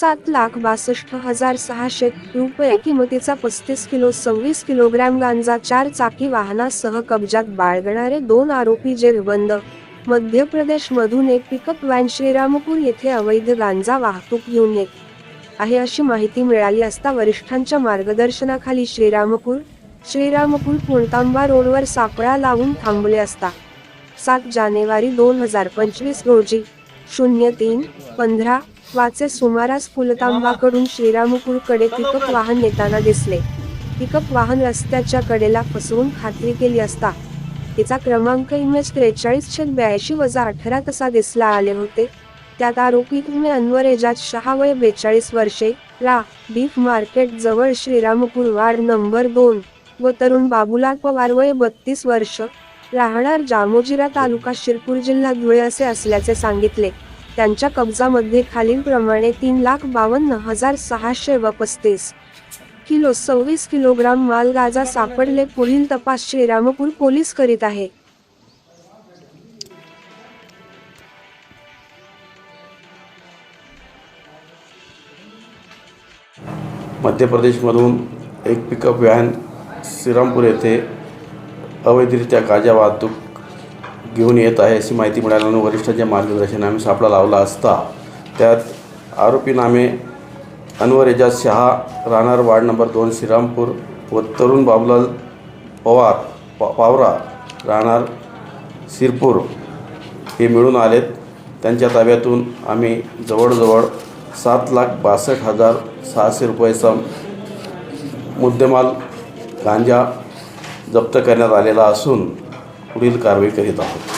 सात लाख बासष्ट हजार सहाशे रुपये किमतीचा पस्तीस किलो सव्वीस किलोग्रॅम गांजा चार चाकी वाहनासह कब्जात बाळगणारे दोन आरोपी जेरबंद. मध्य प्रदेश मधून एक पिकअप व्हॅन श्रीरामपूर येथे अवैध गांजा वाहतूक घेऊन येत आहे अशी माहिती मिळाली असता वरिष्ठांच्या मार्गदर्शनाखाली श्रीरामपूर श्रीरामपूर पुणतांबा रोडवर सापळा लावून थांबले असता. सात जानेवारी दोन हजार पंचवीस रोजी शून्य तीन पंधरा वाचे सुमारास फुलतांबाकडून श्रीरामपूरकडे पिकअप वाहन येताना दिसले. पिकअप वाहन रस्त्याच्या कडेला फसवून खात्री केली असता. तिचा क्रमांक इमेज त्रेचाळीस छेद ब्याऐंशी वजा अठरा तसा दिसला आले होते. त्यात आरोपी तुम्ही अनवर एजाज शहा वय बेचाळीस वर्षे रा बीफ मार्केट जवळ श्रीरामपूर वार्ड नंबर दोन व तरुण बाबूलाल पवार वय बत्तीस वर्ष राहणार जामोजिरा तालुका शिरपूर जिल्हा धुळे असे असल्याचे सांगितले. त्यांच्या कब्जामध्ये खालीलप्रमाणे तीन लाख बावन्न हजार सहाशे व पस्तीस किलो सव्वीस किलोग्राम माल गाजा सापडले पुढील तपास श्रीरामपूर पोलीस करीत आहे. मध्य प्रदेशमधून एक पिकअप व्हॅन श्रीरामपूर येथे अवैधरित्या गाजा वाहतूक घेऊन येत आहे अशी माहिती मिळाल्यानं वरिष्ठांच्या मार्गदर्शनाने आम्ही सापळा लावला असता त्यात आरोपी नामे अनवर एजाज शहा राहणार वार्ड नंबर दोन श्रीरामपूर व तरुण बाबूलाल पवार पा पावरा राहणार शिरपूर हे मिळून आलेत. त्यांच्या ताब्यातून आम्ही जवळजवळ सात लाख बासष्ट हजार सहाशे रुपयाचा मुद्देमाल गांजा जप्त करण्यात आलेला असून पुढील कारवाई करीत आहोत.